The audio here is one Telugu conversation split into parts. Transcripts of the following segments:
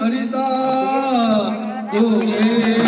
હરિતા ઓ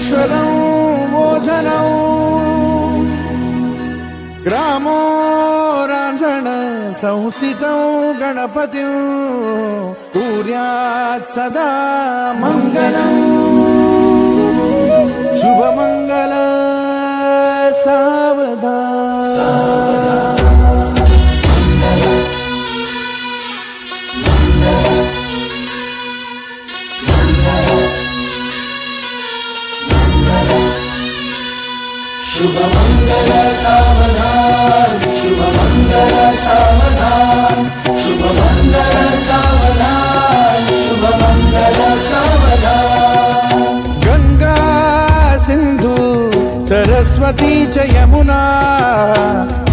ईश्वरौ मोदनौ ग्रामो राजन संस्थितौ गणपतिं पूर्यात् सदा मङ्गलम् शुभमङ्गल सावधा। శుభమంగళ సావధాన్ శుభమంగళ సావధాన్ శుభమంగళ సావధాన్ శుభమంగళ సావధాన్ గంగా సింధు సరస్వతి చ యమునా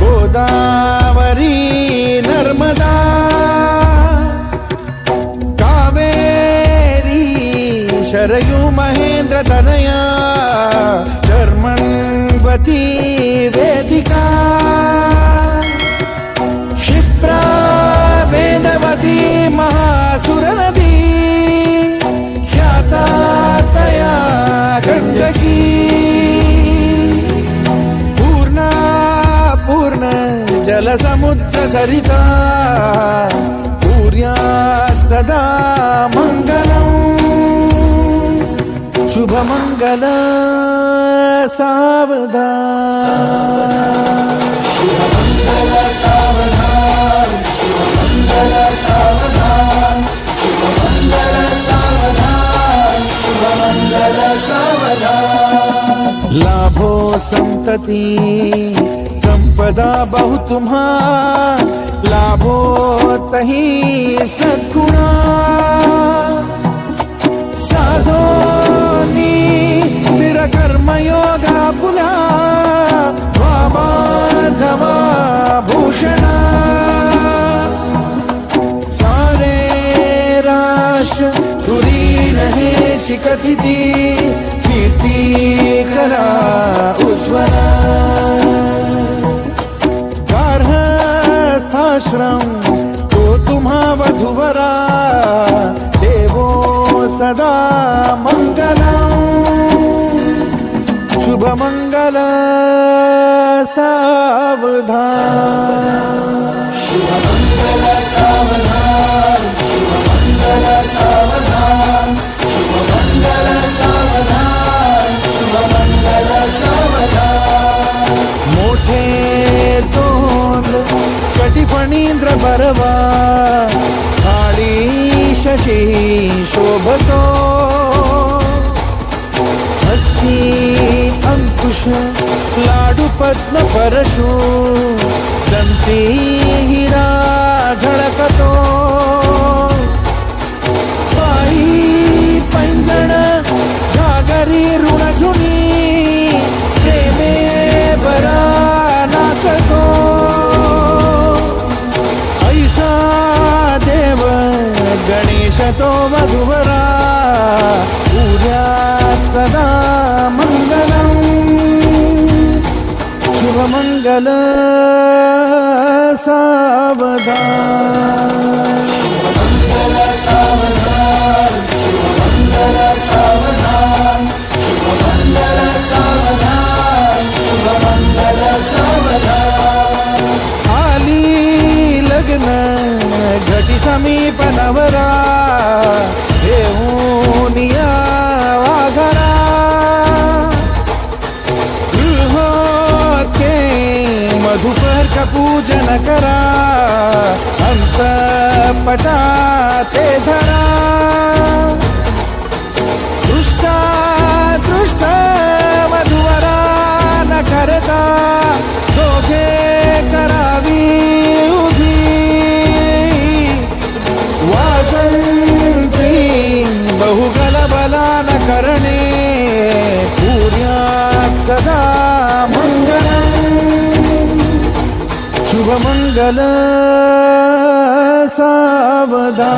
గోదావరి నర్మదా कावेरी शरयु महेन्द्र तनया चर्मन् సాంగ్వతి వేదిక క్షిప్రా వేదవతి మహాసురనది ఖ్యాతయా గండకీ పూర్ణ పూర్ణ జల సముద్ర సరితా शुभमङ्गल सावधा शुभमङ्गल सावधा शुभमङ्गल सावधा शुभमङ्गल सावधा शुभमङ्गल सावधा लाभो सन्तति संपदा बहु तुम्हार लाभो तही सद्गुणा दुरी नहेची कथिती कीर्ती करा उज्ज्वला गार्हस्थाश्रम तो तुम्हा वधुवरा देवो सदा मंगला शुभ मंगल सावधान शुभ मंगल सावधान परवा काळी शशी शोभतो हस्ती अंकुश लाडू परशु दंती हिरा झळकतो तो वधुवरा पूजा सदा मंगल शुभ मंगल सावधान बिया घरा के मधुपर का पूजन करा अंत पटाते धरा दुष्टा दुष्ट मधुवरा न करता धोखे करावी उभी वासन बहु करणे पुर्या सदा मंगल शुभमंगल सावदा